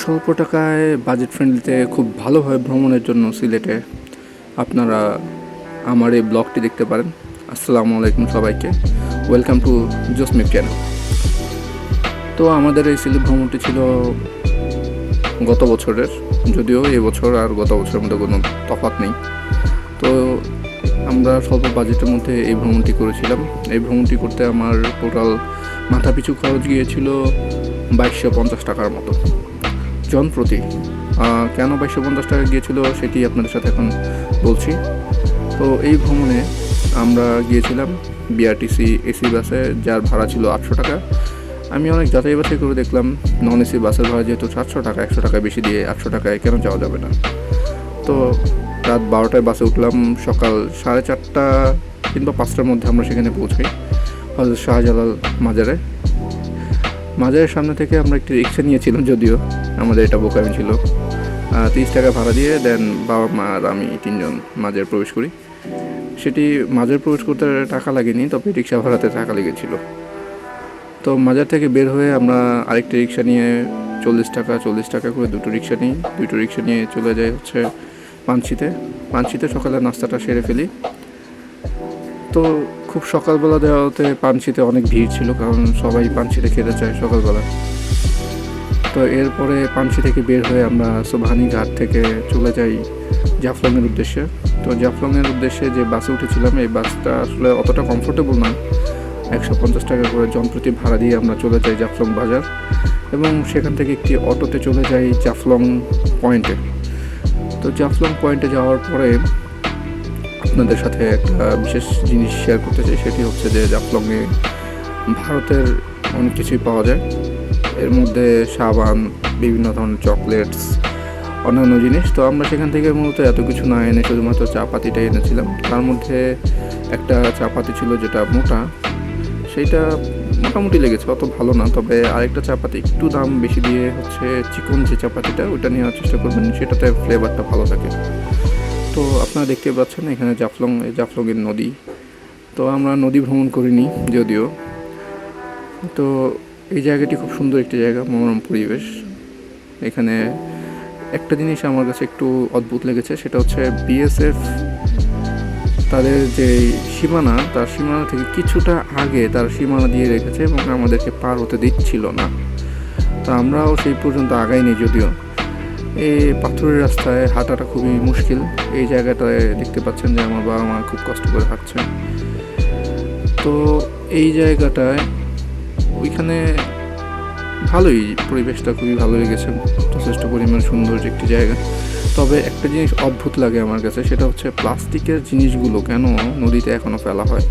স্বল্প টাকায় বাজেট ফ্রেন্ডলিতে খুব ভালোভাবে ভ্রমণের জন্য সিলেটে আপনারা আমার এই ব্লগটি দেখতে পারেন। আসসালামু আলাইকুম সবাইকে। ওয়েলকাম টু জসমিপ চ্যানেল তো আমাদের এই সিলেট ভ্রমণটি ছিল গত বছরের, যদিও এবছর আর গত বছরের মধ্যে কোনো তফাৎ নেই। তো আমরা স্বল্প বাজেটের মধ্যে এই ভ্রমণটি করেছিলাম। এই ভ্রমণটি করতে আমার টোটাল মাথাপিছু খরচ গিয়েছিল বাইশশো পঞ্চাশ টাকার মতো। জন প্রতি কেন বাইশশো পঞ্চাশ টাকা গিয়েছিল সেটি আপনাদের সাথে এখন বলছি। তো এই ভ্রমণে আমরা গিয়েছিলাম বিআরটিসি এসি বাসে, যার ভাড়া ছিল আটশো টাকা। আমি অনেক যাচাই বাছাই করে দেখলাম, নন এসি বাসের ভাড়া যেহেতু সাতশো টাকা, একশো টাকা বেশি দিয়ে আটশো টাকায় কেন যাওয়া যাবে না? তো রাত বারোটায় বাসে উঠলাম, সকাল সাড়ে চারটা কিংবা পাঁচটার মধ্যে আমরা সেখানে পৌঁছাই হজরত শাহজালাল মাজারে। মাজারের সামনে থেকে আমরা একটি রিক্সা নিয়েছিলাম যদিও। আমাদের এটা বোকামি ছিল। তিরিশ টাকা ভাড়া দিয়ে দেন বাবা মা আর আমি তিনজন মাজার প্রবেশ করি। সেটি মাজার প্রবেশ করতে টাকা লাগেনি, তবে রিক্সা ভাড়াতে টাকা লেগেছিল। তো মাজার থেকে বের হয়ে আমরা আরেকটি রিক্সা নিয়ে চল্লিশ টাকা চল্লিশ টাকা করে দুটো রিক্সা নিই। দুটো রিক্সা নিয়ে চলে যাই হচ্ছে পানশিতে পানশিতে সকালে নাস্তাটা সেরে ফেলি। তো খুব সকালবেলা দেওয়াতে পানশিতে অনেক ভিড় ছিল, কারণ সবাই পানশিতে খেতে চায় সকালবেলা। তো এরপরে পানশি থেকে বের হয়ে আমরা সোভানি ঘাট থেকে চলে যাই জাফলংয়ের উদ্দেশ্যে। তো জাফলংয়ের উদ্দেশ্যে যে বাসে উঠেছিলাম, এই বাসটা আসলে অতটা কমফোর্টেবল না। একশো পঞ্চাশ টাকা করে জনপ্রতি ভাড়া দিয়ে আমরা চলে যাই জাফলং বাজার এবং সেখান থেকে একটি অটোতে চলে যাই জাফলং পয়েন্টে। তো জাফলং পয়েন্টে যাওয়ার পরে আপনাদের সাথে একটা বিশেষ জিনিস শেয়ার করতে চাই, সেটি হচ্ছে যে জাফলংয়ে ভারতের অনেক কিছুই পাওয়া যায়। এর মধ্যে সাবান, বিভিন্ন ধরনের চকলেটস, অন্যান্য জিনিস। তো আমরা সেখান থেকে মূলত এত কিছু না এনে শুধুমাত্র চা পাতিটাই এনেছিলাম। তার মধ্যে একটা চা পাতি ছিল যেটা মোটা, সেইটা মোটামুটি লেগেছে, অত ভালো না। তবে আরেকটা চাপাতি, একটু দাম বেশি দিয়ে হচ্ছে চিকন যে চাপাতিটা, ওইটা নেওয়ার চেষ্টা করবেন, সেটাতে ফ্লেভারটা ভালো থাকে। তো আপনারা দেখতে পাচ্ছেন এখানে জাফলং জাফলংয়ের নদী। তো আমরা নদী ভ্রমণ করিনি, যদিও। তো এই জায়গাটি খুব সুন্দর একটি জায়গা, মনোরম পরিবেশ। এখানে একটা জিনিস আমার কাছে একটু অদ্ভুত লেগেছে, সেটা হচ্ছে বিএসএফ তাদের যে সীমানা, তার সীমানা থেকে কিছুটা আগে তার সীমানা দিয়ে রেখেছে এবং আমাদেরকে পার হতে দিচ্ছিল না। তা আমরাও সেই পর্যন্ত আগাইনি যদিও। এই পাথরের রাস্তায় হাঁটাটা খুবই মুশকিল। এই জায়গাটায় দেখতে পাচ্ছেন যে আমার বাবা মা খুব কষ্ট করে হাঁটছে তো এই জায়গাটায় ওইখানে ভালোই পরিবেশটা খুবই ভালো লেগেছে, যথেষ্ট পরিমাণ সুন্দর একটি জায়গা। তবে একটা জিনিস অদ্ভুত লাগে আমার কাছে, সেটা হচ্ছে প্লাস্টিকের জিনিসগুলো কেন নদীতে এখনও ফেলা হয়?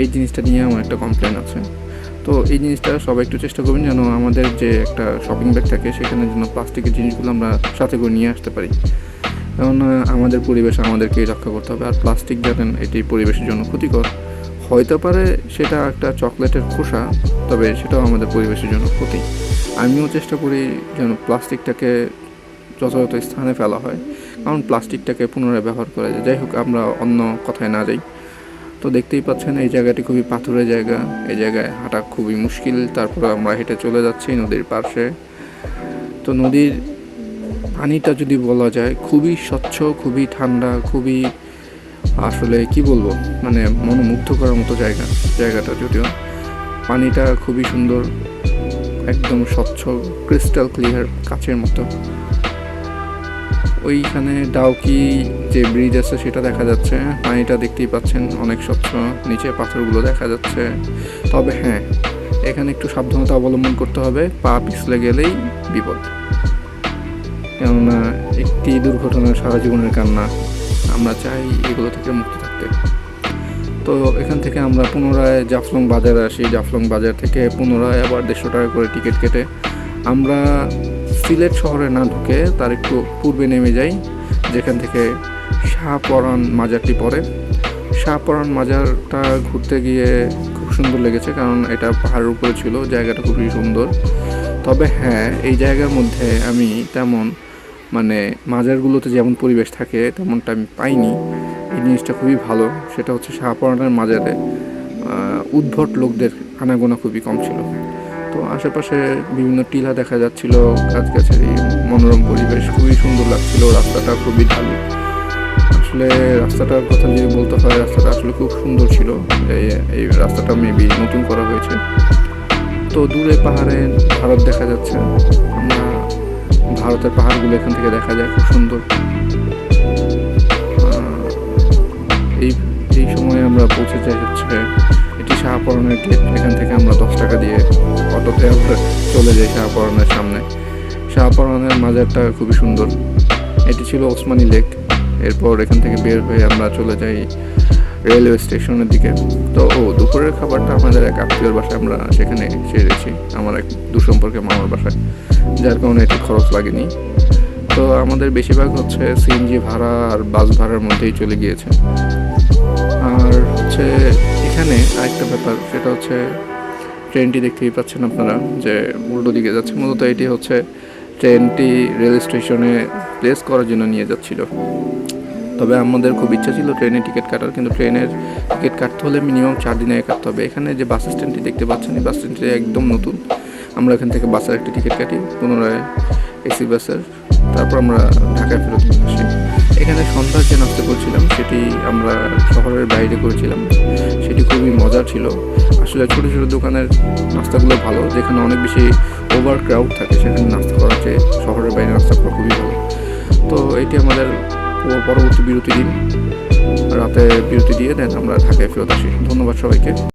এই জিনিসটা নিয়ে আমার একটা কমপ্লেন আছে। তো এই জিনিসটা সবাই একটু চেষ্টা করবেন যেন আমাদের যে একটা শপিং ব্যাগ থাকে, সেখানে যেন প্লাস্টিকের জিনিসগুলো আমরা সাথে করে নিয়ে আসতে পারি। কারণ আমাদের পরিবেশ আমাদেরকেই রক্ষা করতে হবে, আর প্লাস্টিক জানেন, এটি পরিবেশের জন্য ক্ষতিকর। হয়তো পারে সেটা একটা চকলেটের খোসা, তবে সেটাও আমাদের পরিবেশের জন্য ক্ষতি। আমিও চেষ্টা করি যেন প্লাস্টিকটাকে যথাযথ স্থানে ফেলা হয়, কারণ প্লাস্টিকটাকে পুনরায় ব্যবহার করা যায়। যাই হোক, আমরা অন্য কথায় না যাই। তো দেখতেই পাচ্ছেন, এই জায়গাটি খুবই পাথুরের জায়গা। এই জায়গায় হাঁটা খুবই মুশকিল। তারপর আমরা হেঁটে চলে যাচ্ছি নদীর পাশে তো নদীর পানিটা যদি বলা যায়, খুবই স্বচ্ছ, খুবই ঠান্ডা, খুবই আসলে কি বলব? মানে মনোমুগ্ধ করার মতো জায়গা, জায়গাটা যদিও পানিটা খুবই সুন্দর, একদম স্বচ্ছ ক্রিস্টাল ক্লিয়ার কাচের মতো। ওইখানে ডাউকি যে ব্রিজ আছে সেটা দেখা যাচ্ছে। পানিটা দেখতেই পাচ্ছেন, অনেক স্বচ্ছ। নিচে পাথরগুলো দেখা যাচ্ছে। তবে হ্যাঁ এখানে একটু সাবধানতা অবলম্বন করতে হবে, পা পিছলে গেলেই বিপদ। কেননা একটি দুর্ঘটনা সারা জীবনের কান্না। আমরা চাই এগুলো থেকে মুক্ত থাকতে। তো এখান থেকে আমরা পুনরায় জাফলং বাজারে আসি। জাফলং বাজার থেকে পুনরায় আবার দেড়শো টাকা করে টিকিট কেটে আমরা সিলেট শহরে না ঢুকে তার একটু পূর্বে নেমে যাই, যেখান থেকে শাহপরান মাজারটি পড়ে। শাহপরান মাজারটা ঘুরতে গিয়ে খুব সুন্দর লেগেছে কারণ এটা পাহাড়ের উপরে ছিল, জায়গাটা খুবই সুন্দর। তবে হ্যাঁ এই জায়গার মধ্যে আমি তেমন মানে মাজারগুলোতে যেমন পরিবেশ থাকে, তেমনটা আমি পাইনি। এই জিনিসটা খুবই ভালো। সেটা হচ্ছে শাহপরানের মাজারে উদ্ভট লোকদের আনাগোনা খুবই কম ছিল। তো আশেপাশে বিভিন্ন টিলা দেখা যাচ্ছিল গাছগাছালি মনোরম পরিবেশ, খুবই সুন্দর লাগছিল, রাস্তাটা খুবই ঢালু আসলে রাস্তাটার কথা যদি বলতে হয়, রাস্তাটা আসলে খুব সুন্দর ছিল। এই রাস্তাটা মেবি নতুন করা হয়েছে। তো দূরে পাহাড়ে ভারত দেখা যাচ্ছে। আমরা ভারতের পাহাড়গুলো এখান থেকে দেখা যায়, খুব সুন্দর। এই এই সময়ে আমরা পৌঁছে যাই হচ্ছে এটি শাহপরনের গেট এখান থেকে আমরা দশ টাকা দিয়ে অটোতে আমরা চলে যাই শাহপরনের সামনে। শাহপরনের মাজারটা খুবই সুন্দর। এটি ছিল ওসমানী লেক। এরপর এখান থেকে বের হয়ে আমরা চলে যাই রেলওয়ে স্টেশনের দিকে। তো, ও, দুপুরের খাবারটা আমাদের এক আত্মীয়র বাসায় আমরা সেখানে সেরেছি আমার এক দুসম্পর্কে মামার বাসায়। যার কারণে এটি খরচ লাগেনি। তো আমাদের বেশিরভাগ হচ্ছে সিএনজি ভাড়া আর বাস ভাড়ার মধ্যেই চলে গিয়েছে। আর হচ্ছে এখানে আরেকটা ব্যাপার, সেটা হচ্ছে ট্রেনটি দেখতেই পাচ্ছেন আপনারা যে উল্টো দিকে যাচ্ছে। মূলত এটি হচ্ছে ট্রেনটি রেল স্টেশনে প্লেস করার জন্য নিয়ে যাচ্ছিল। তবে আমাদের খুব ইচ্ছা ছিল ট্রেনে টিকিট কাটার, কিন্তু ট্রেনের টিকিট কাটতে হলে মিনিমাম চার দিনে কাটতে হবে। এখানে যে বাস স্ট্যান্ডটি দেখতে পাচ্ছেন, এই বাস স্ট্যান্ডটি একদম নতুন। আমরা এখান থেকে বাসের একটা টিকিট কাটি, পুনরায় এসি বাসের। তারপর আমরা ঢাকায় ফেরত আসি। এখানে সন্ধ্যার যে নাস্তা করছিলাম, সেটি আমরা শহরের বাইরে করেছিলাম। সেটি খুবই মজার ছিল। আসলে ছোটো ছোটো দোকানের নাস্তাগুলো ভালো, যেখানে অনেক বেশি ওভার ক্রাউড থাকে, সেখানে নাস্তা করা চেয়ে শহরের বাইরে নাস্তা করা খুবই ভালো। তো এটি আমাদের পরবর্তী বিরতি দিন। রাতে বিরতি দিয়ে দেন, আমরা ঢাকায় ফেরত আসি। ধন্যবাদ সবাইকে।